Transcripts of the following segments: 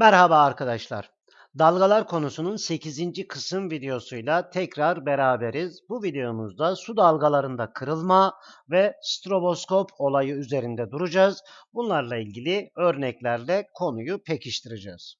Merhaba arkadaşlar. Dalgalar konusunun 8. kısım videosuyla tekrar beraberiz. Bu videomuzda su dalgalarında kırılma ve stroboskop olayı üzerinde duracağız. Bunlarla ilgili örneklerle konuyu pekiştireceğiz.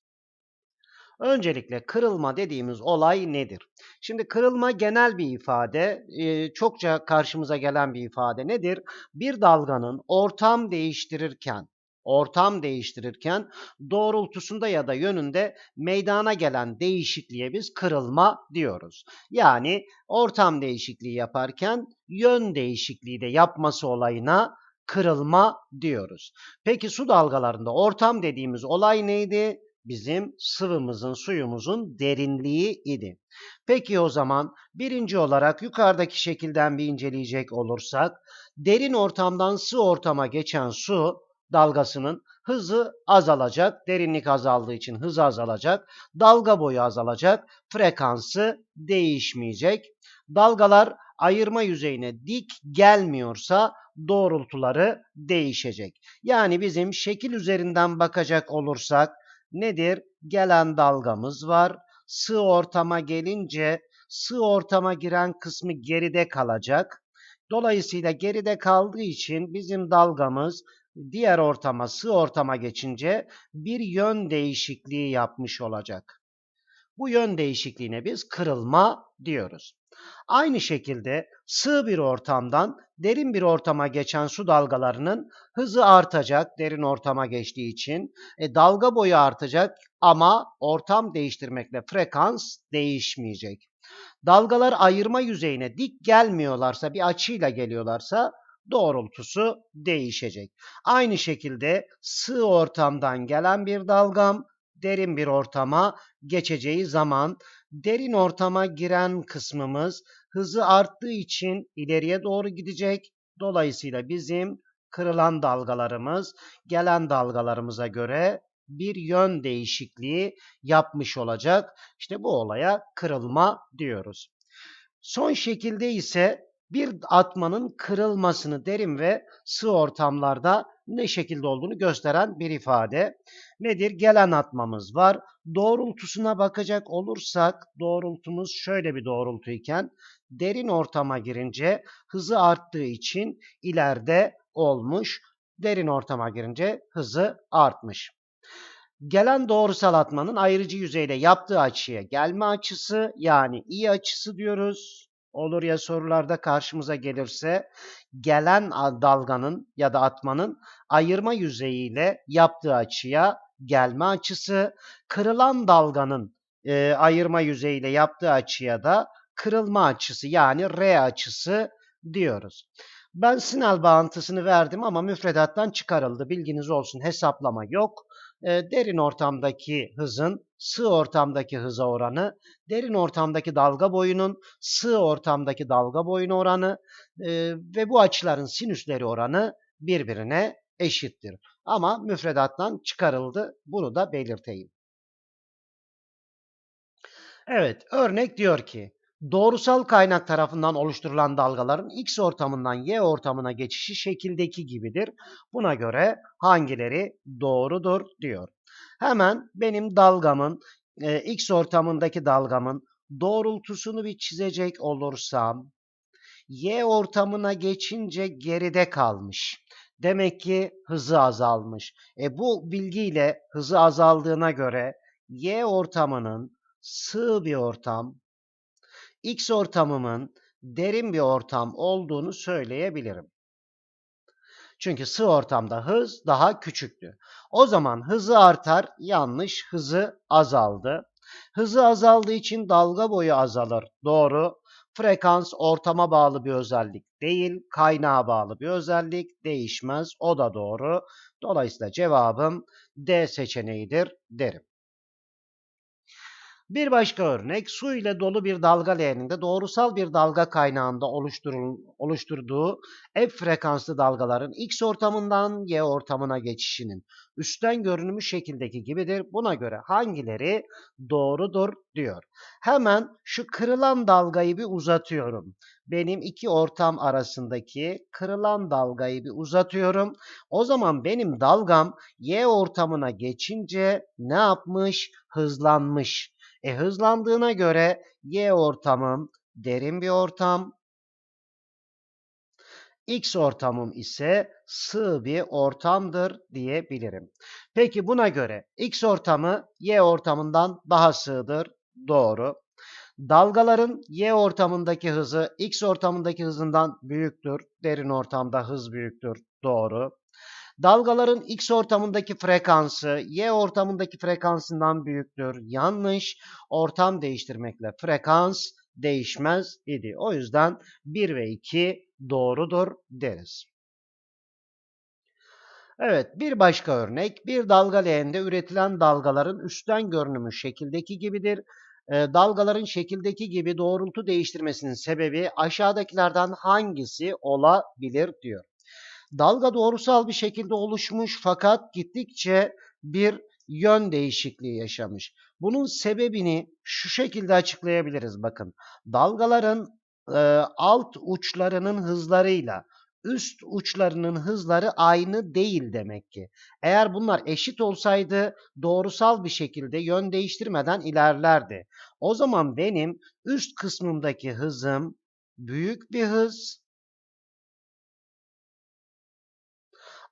Öncelikle kırılma dediğimiz olay nedir? Şimdi kırılma genel bir ifade, e, çokça karşımıza gelen bir ifade nedir? Bir dalganın ortam değiştirirken ortam değiştirirken doğrultusunda ya da yönünde meydana gelen değişikliğe biz kırılma diyoruz. Yani ortam değişikliği yaparken yön değişikliği de yapması olayına kırılma diyoruz. Peki su dalgalarında ortam dediğimiz olay neydi? Bizim sıvımızın, suyumuzun derinliği idi. Peki o zaman birinci olarak yukarıdaki şekilden bir inceleyecek olursak, derin ortamdan sığ ortama geçen su dalgasının hızı azalacak. Derinlik azaldığı için hızı azalacak. Dalga boyu azalacak. Frekansı değişmeyecek. Dalgalar ayırma yüzeyine dik gelmiyorsa doğrultuları değişecek. Yani bizim şekil üzerinden bakacak olursak nedir? Gelen dalgamız var. Sığ ortama gelince sığ ortama giren kısmı geride kalacak. Dolayısıyla geride kaldığı için bizim dalgamız diğer ortama, sığ ortama geçince bir yön değişikliği yapmış olacak. Bu yön değişikliğine biz kırılma diyoruz. Aynı şekilde sığ bir ortamdan derin bir ortama geçen su dalgalarının hızı artacak derin ortama geçtiği için. E, dalga boyu artacak ama ortam değiştirmekle frekans değişmeyecek. Dalgalar ayırma yüzeyine dik gelmiyorlarsa, bir açıyla geliyorlarsa doğrultusu değişecek. Aynı şekilde sığ ortamdan gelen bir dalgam derin bir ortama geçeceği zaman derin ortama giren kısmımız hızı arttığı için ileriye doğru gidecek. Dolayısıyla bizim kırılan dalgalarımız gelen dalgalarımıza göre bir yön değişikliği yapmış olacak. İşte bu olaya kırılma diyoruz. Son şekilde ise bir atmanın kırılmasını derin ve sığ ortamlarda ne şekilde olduğunu gösteren bir ifade. Nedir? Gelen atmamız var. Doğrultusuna bakacak olursak doğrultumuz şöyle bir doğrultuyken derin ortama girince hızı arttığı için ileride olmuş. Derin ortama girince hızı artmış. Gelen doğrusal atmanın ayrıcı yüzeyle yaptığı açıya gelme açısı yani i açısı diyoruz olur ya sorularda karşımıza gelirse gelen dalganın ya da atmanın ayırma yüzeyiyle yaptığı açıya gelme açısı, kırılan dalganın e, ayırma yüzeyiyle yaptığı açıya da kırılma açısı yani R açısı diyoruz. Ben Snell bağıntısını verdim ama müfredattan çıkarıldı. Bilginiz olsun hesaplama yok. Derin ortamdaki hızın sığ ortamdaki hıza oranı, derin ortamdaki dalga boyunun sığ ortamdaki dalga boyunu oranı ve bu açıların sinüsleri oranı birbirine eşittir. Ama müfredattan çıkarıldı. Bunu da belirteyim. Evet, örnek diyor ki Doğrusal kaynak tarafından oluşturulan dalgaların X ortamından Y ortamına geçişi şekildeki gibidir. Buna göre hangileri doğrudur diyor. Hemen benim dalgamın e, X ortamındaki dalgamın doğrultusunu bir çizecek olursam Y ortamına geçince geride kalmış. Demek ki hızı azalmış. E bu bilgiyle hızı azaldığına göre Y ortamının sığ bir ortam, X ortamımın derin bir ortam olduğunu söyleyebilirim. Çünkü sığ ortamda hız daha küçüktü. O zaman hızı artar, yanlış, hızı azaldı. Hızı azaldığı için dalga boyu azalır. Doğru. Frekans ortama bağlı bir özellik değil, kaynağa bağlı bir özellik değişmez. O da doğru. Dolayısıyla cevabım D seçeneğidir derim. Bir başka örnek su ile dolu bir dalga leğeninde doğrusal bir dalga kaynağında oluşturduğu F frekanslı dalgaların X ortamından Y ortamına geçişinin üstten görünümü şekildeki gibidir. Buna göre hangileri doğrudur diyor. Hemen şu kırılan dalgayı bir uzatıyorum. Benim iki ortam arasındaki kırılan dalgayı bir uzatıyorum. O zaman benim dalgam Y ortamına geçince ne yapmış? Hızlanmış. E hızlandığına göre Y ortamım derin bir ortam. X ortamım ise sığ bir ortamdır diyebilirim. Peki buna göre X ortamı Y ortamından daha sığdır. Doğru. Dalgaların Y ortamındaki hızı X ortamındaki hızından büyüktür. Derin ortamda hız büyüktür. Doğru. Dalgaların X ortamındaki frekansı Y ortamındaki frekansından büyüktür. Yanlış. Ortam değiştirmekle frekans değişmez idi. O yüzden 1 ve 2 doğrudur deriz. Evet bir başka örnek bir dalga leğende üretilen dalgaların üstten görünümü şekildeki gibidir. E, dalgaların şekildeki gibi doğrultu değiştirmesinin sebebi aşağıdakilerden hangisi olabilir diyor. Dalga doğrusal bir şekilde oluşmuş fakat gittikçe bir yön değişikliği yaşamış. Bunun sebebini şu şekilde açıklayabiliriz bakın. Dalgaların e, alt uçlarının hızlarıyla üst uçlarının hızları aynı değil demek ki. Eğer bunlar eşit olsaydı doğrusal bir şekilde yön değiştirmeden ilerlerdi. O zaman benim üst kısmımdaki hızım büyük bir hız.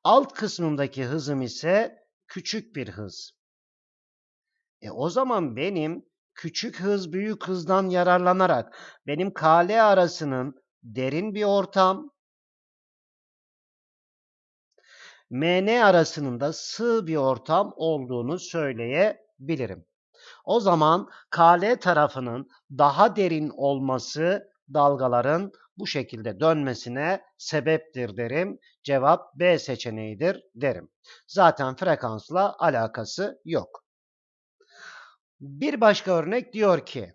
Alt kısmımdaki hızım ise küçük bir hız. E o zaman benim küçük hız büyük hızdan yararlanarak benim KL arasının derin bir ortam MN arasının da sığ bir ortam olduğunu söyleyebilirim. O zaman KL tarafının daha derin olması dalgaların bu şekilde dönmesine sebeptir derim. Cevap B seçeneğidir derim. Zaten frekansla alakası yok. Bir başka örnek diyor ki,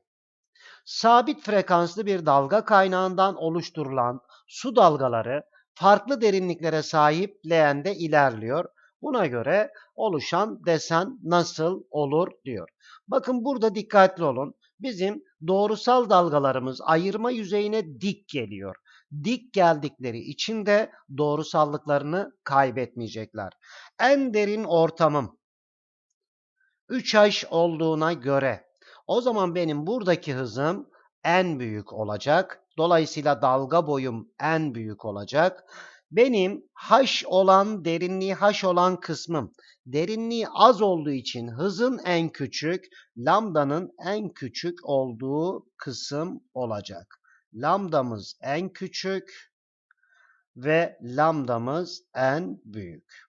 sabit frekanslı bir dalga kaynağından oluşturulan su dalgaları farklı derinliklere sahip leğende ilerliyor. Buna göre oluşan desen nasıl olur diyor. Bakın burada dikkatli olun. Bizim doğrusal dalgalarımız ayırma yüzeyine dik geliyor. Dik geldikleri için de doğrusallıklarını kaybetmeyecekler. En derin ortamım 3H olduğuna göre o zaman benim buradaki hızım en büyük olacak. Dolayısıyla dalga boyum en büyük olacak. Benim h olan derinliği h olan kısmım derinliği az olduğu için hızın en küçük, lambdanın en küçük olduğu kısım olacak. Lambdamız en küçük ve lambdamız en büyük.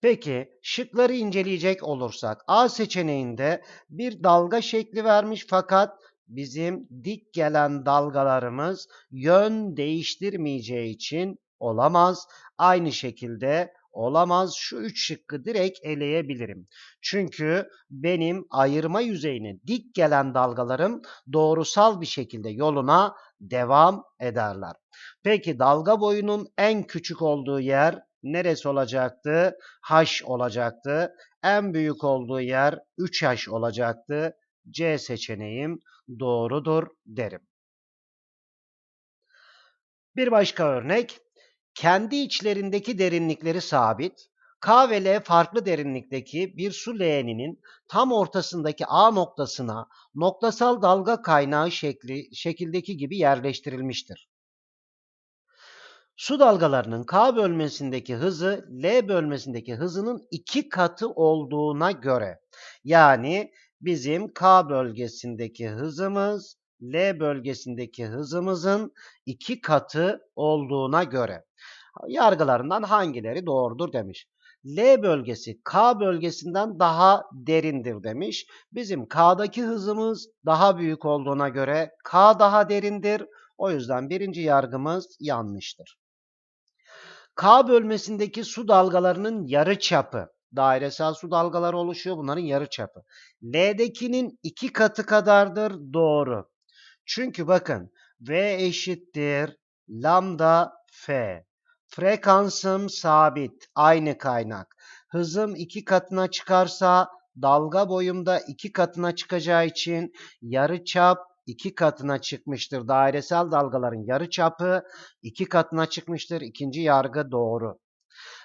Peki şıkları inceleyecek olursak A seçeneğinde bir dalga şekli vermiş fakat bizim dik gelen dalgalarımız yön değiştirmeyeceği için olamaz. Aynı şekilde olamaz. Şu üç şıkkı direkt eleyebilirim. Çünkü benim ayırma yüzeyine dik gelen dalgalarım doğrusal bir şekilde yoluna devam ederler. Peki dalga boyunun en küçük olduğu yer neresi olacaktı? H olacaktı. En büyük olduğu yer 3H olacaktı. C seçeneğim doğrudur derim. Bir başka örnek. Kendi içlerindeki derinlikleri sabit, K ve L farklı derinlikteki bir su leğeninin tam ortasındaki A noktasına noktasal dalga kaynağı şekli, şekildeki gibi yerleştirilmiştir. Su dalgalarının K bölmesindeki hızı L bölmesindeki hızının iki katı olduğuna göre yani bizim K bölgesindeki hızımız L bölgesindeki hızımızın iki katı olduğuna göre yargılarından hangileri doğrudur demiş. L bölgesi K bölgesinden daha derindir demiş. Bizim K'daki hızımız daha büyük olduğuna göre K daha derindir. O yüzden birinci yargımız yanlıştır. K bölmesindeki su dalgalarının yarı çapı, dairesel su dalgaları oluşuyor bunların yarı çapı. L'dekinin iki katı kadardır doğru. Çünkü bakın V eşittir lambda F. Frekansım sabit, aynı kaynak. Hızım iki katına çıkarsa dalga boyumda iki katına çıkacağı için yarıçap iki katına çıkmıştır. Dairesel dalgaların yarıçapı iki katına çıkmıştır. İkinci yargı doğru.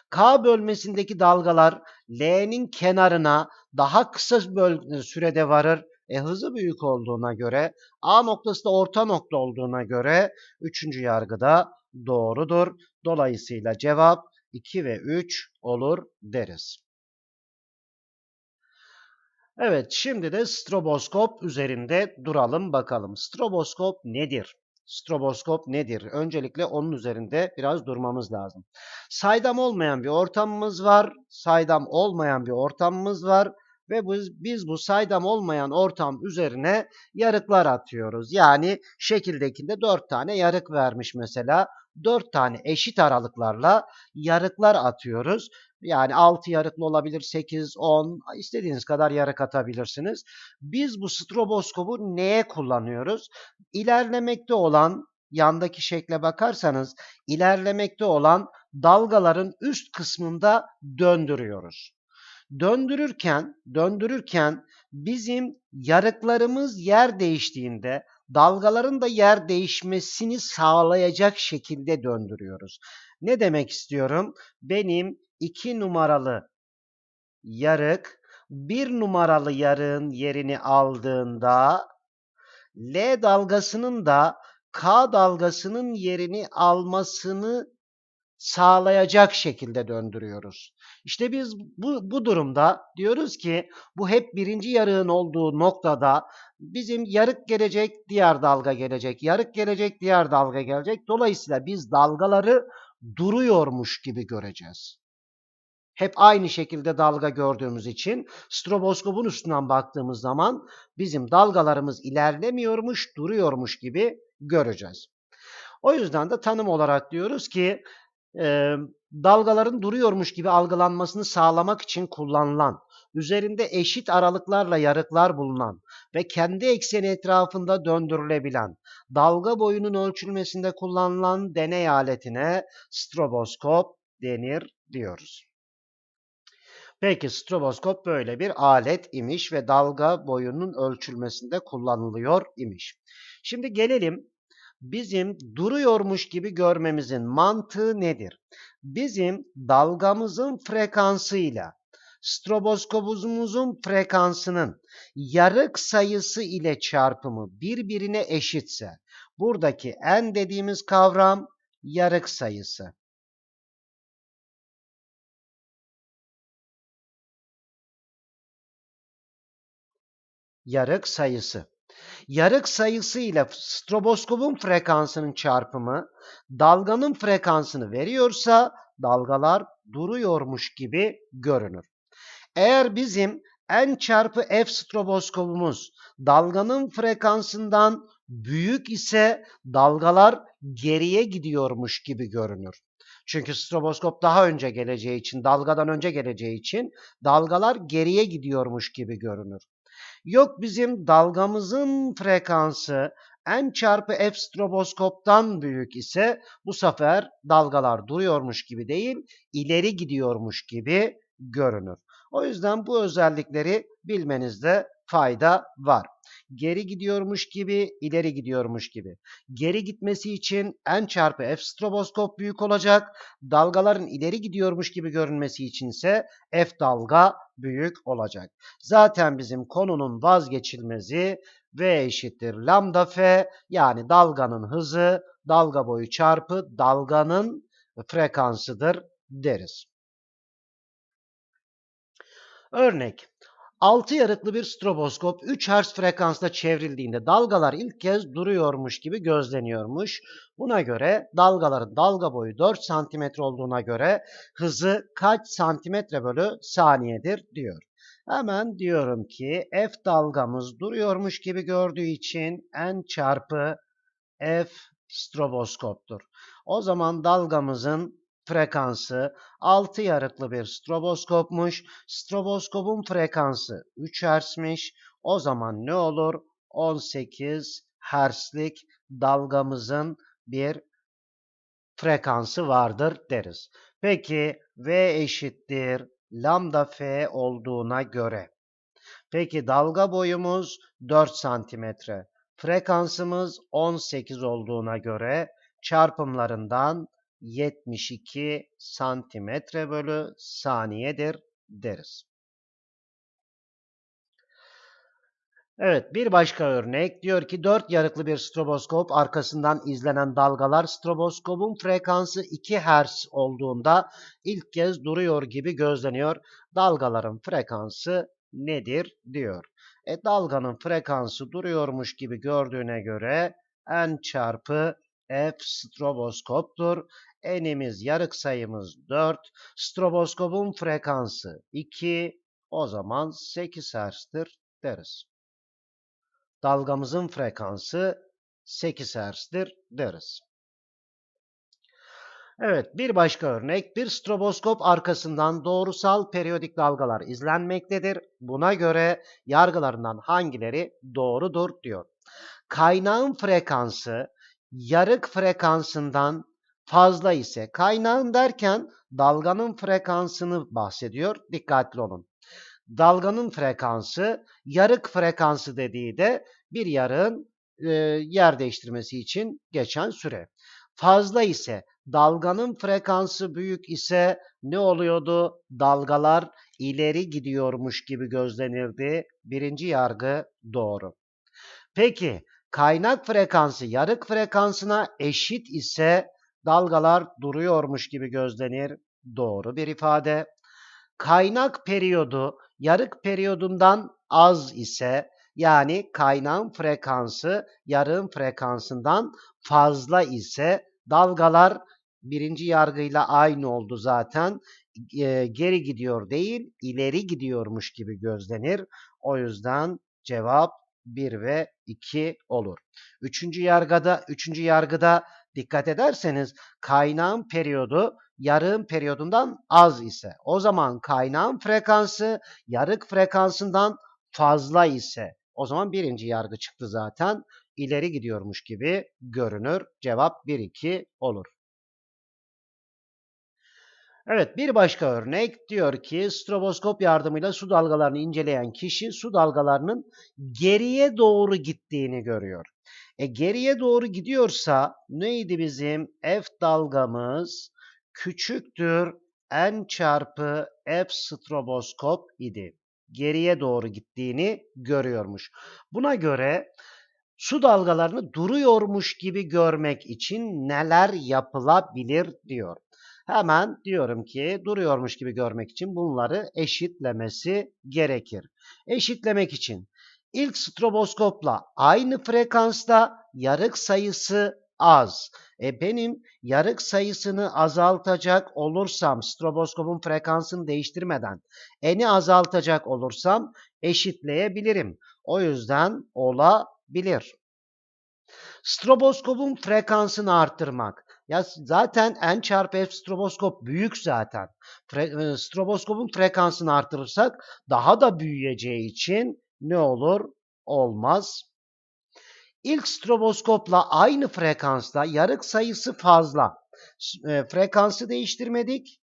K bölmesindeki dalgalar L'nin kenarına daha kısa sürede varır. E hızı büyük olduğuna göre A noktası da orta nokta olduğuna göre üçüncü yargıda doğrudur. Dolayısıyla cevap 2 ve 3 olur deriz. Evet, şimdi de stroboskop üzerinde duralım bakalım. Stroboskop nedir? Stroboskop nedir? Öncelikle onun üzerinde biraz durmamız lazım. Saydam olmayan bir ortamımız var, saydam olmayan bir ortamımız var ve biz, biz bu saydam olmayan ortam üzerine yarıklar atıyoruz. Yani şekildekinde 4 tane yarık vermiş mesela. 4 tane eşit aralıklarla yarıklar atıyoruz. Yani 6 yarıklı olabilir, 8, 10, istediğiniz kadar yarık atabilirsiniz. Biz bu stroboskopu neye kullanıyoruz? İlerlemekte olan, yandaki şekle bakarsanız, ilerlemekte olan dalgaların üst kısmında döndürüyoruz. Döndürürken, döndürürken bizim yarıklarımız yer değiştiğinde dalgaların da yer değişmesini sağlayacak şekilde döndürüyoruz. Ne demek istiyorum? Benim 2 numaralı yarık 1 numaralı yarığın yerini aldığında L dalgasının da K dalgasının yerini almasını sağlayacak şekilde döndürüyoruz. İşte biz bu, bu durumda diyoruz ki bu hep birinci yarığın olduğu noktada bizim yarık gelecek, diğer dalga gelecek, yarık gelecek, diğer dalga gelecek. Dolayısıyla biz dalgaları duruyormuş gibi göreceğiz. Hep aynı şekilde dalga gördüğümüz için stroboskopun üstünden baktığımız zaman bizim dalgalarımız ilerlemiyormuş, duruyormuş gibi göreceğiz. O yüzden de tanım olarak diyoruz ki dalgaların duruyormuş gibi algılanmasını sağlamak için kullanılan, üzerinde eşit aralıklarla yarıklar bulunan ve kendi ekseni etrafında döndürülebilen, dalga boyunun ölçülmesinde kullanılan deney aletine stroboskop denir diyoruz. Peki stroboskop böyle bir alet imiş ve dalga boyunun ölçülmesinde kullanılıyor imiş. Şimdi gelelim bizim duruyormuş gibi görmemizin mantığı nedir? Bizim dalgamızın frekansıyla stroboskopumuzun frekansının yarık sayısı ile çarpımı birbirine eşitse buradaki n dediğimiz kavram yarık sayısı. Yarık sayısı. Yarık sayısı ile stroboskopun frekansının çarpımı dalganın frekansını veriyorsa dalgalar duruyormuş gibi görünür. Eğer bizim n çarpı f stroboskopumuz dalganın frekansından büyük ise dalgalar geriye gidiyormuş gibi görünür. Çünkü stroboskop daha önce geleceği için, dalgadan önce geleceği için dalgalar geriye gidiyormuş gibi görünür. Yok bizim dalgamızın frekansı n çarpı f stroboskoptan büyük ise bu sefer dalgalar duruyormuş gibi değil, ileri gidiyormuş gibi görünür. O yüzden bu özellikleri bilmenizde fayda var. Geri gidiyormuş gibi, ileri gidiyormuş gibi. Geri gitmesi için n çarpı f stroboskop büyük olacak. Dalgaların ileri gidiyormuş gibi görünmesi içinse f dalga büyük olacak. Zaten bizim konunun vazgeçilmezi v eşittir lambda f yani dalganın hızı dalga boyu çarpı dalganın frekansıdır deriz. Örnek 6 yarıklı bir stroboskop 3 Hz frekansta çevrildiğinde dalgalar ilk kez duruyormuş gibi gözleniyormuş. Buna göre dalgaların dalga boyu 4 cm olduğuna göre hızı kaç santimetre bölü saniyedir diyor. Hemen diyorum ki f dalgamız duruyormuş gibi gördüğü için n çarpı f stroboskoptur. O zaman dalgamızın frekansı 6 yarıklı bir stroboskopmuş. Stroboskopun frekansı 3 Hz'miş. O zaman ne olur? 18 Hz'lik dalgamızın bir frekansı vardır deriz. Peki V eşittir lambda F olduğuna göre. Peki dalga boyumuz 4 santimetre. Frekansımız 18 olduğuna göre çarpımlarından 72 santimetre bölü saniyedir deriz. Evet bir başka örnek diyor ki 4 yarıklı bir stroboskop arkasından izlenen dalgalar stroboskopun frekansı 2 Hz olduğunda ilk kez duruyor gibi gözleniyor. Dalgaların frekansı nedir diyor. E dalganın frekansı duruyormuş gibi gördüğüne göre n çarpı f stroboskoptur. N'imiz yarık sayımız 4. Stroboskopun frekansı 2. O zaman 8 Hz'tir deriz dalgamızın frekansı 8 Hz'dir deriz. Evet bir başka örnek bir stroboskop arkasından doğrusal periyodik dalgalar izlenmektedir. Buna göre yargılarından hangileri doğrudur diyor. Kaynağın frekansı yarık frekansından fazla ise kaynağın derken dalganın frekansını bahsediyor. Dikkatli olun dalganın frekansı yarık frekansı dediği de bir yarığın e, yer değiştirmesi için geçen süre. Fazla ise dalganın frekansı büyük ise ne oluyordu? Dalgalar ileri gidiyormuş gibi gözlenirdi. Birinci yargı doğru. Peki kaynak frekansı yarık frekansına eşit ise dalgalar duruyormuş gibi gözlenir. Doğru bir ifade. Kaynak periyodu yarık periyodundan az ise yani kaynağın frekansı yarığın frekansından fazla ise dalgalar birinci yargıyla aynı oldu zaten. E, geri gidiyor değil, ileri gidiyormuş gibi gözlenir. O yüzden cevap 1 ve 2 olur. Üçüncü yargıda, üçüncü yargıda dikkat ederseniz kaynağın periyodu yarığın periyodundan az ise o zaman kaynağın frekansı yarık frekansından fazla ise o zaman birinci yargı çıktı zaten. ileri gidiyormuş gibi görünür. Cevap 1-2 olur. Evet bir başka örnek diyor ki stroboskop yardımıyla su dalgalarını inceleyen kişi su dalgalarının geriye doğru gittiğini görüyor. E geriye doğru gidiyorsa neydi bizim F dalgamız küçüktür n çarpı f stroboskop idi. Geriye doğru gittiğini görüyormuş. Buna göre su dalgalarını duruyormuş gibi görmek için neler yapılabilir diyor. Hemen diyorum ki duruyormuş gibi görmek için bunları eşitlemesi gerekir. Eşitlemek için ilk stroboskopla aynı frekansta yarık sayısı az. E benim yarık sayısını azaltacak olursam stroboskopun frekansını değiştirmeden eni azaltacak olursam eşitleyebilirim. O yüzden olabilir. Stroboskopun frekansını arttırmak. Ya zaten n çarpı f stroboskop büyük zaten. Fre e, stroboskopun frekansını arttırırsak daha da büyüyeceği için ne olur? Olmaz. İlk stroboskopla aynı frekansta yarık sayısı fazla. E, frekansı değiştirmedik.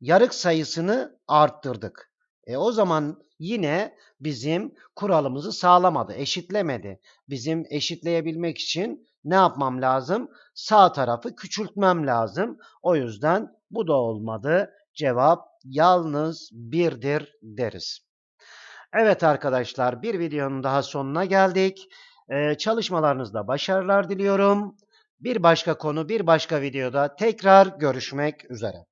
Yarık sayısını arttırdık. E o zaman yine bizim kuralımızı sağlamadı, eşitlemedi. Bizim eşitleyebilmek için ne yapmam lazım? Sağ tarafı küçültmem lazım. O yüzden bu da olmadı. Cevap yalnız birdir deriz. Evet arkadaşlar bir videonun daha sonuna geldik. Ee, çalışmalarınızda başarılar diliyorum. Bir başka konu, bir başka videoda tekrar görüşmek üzere.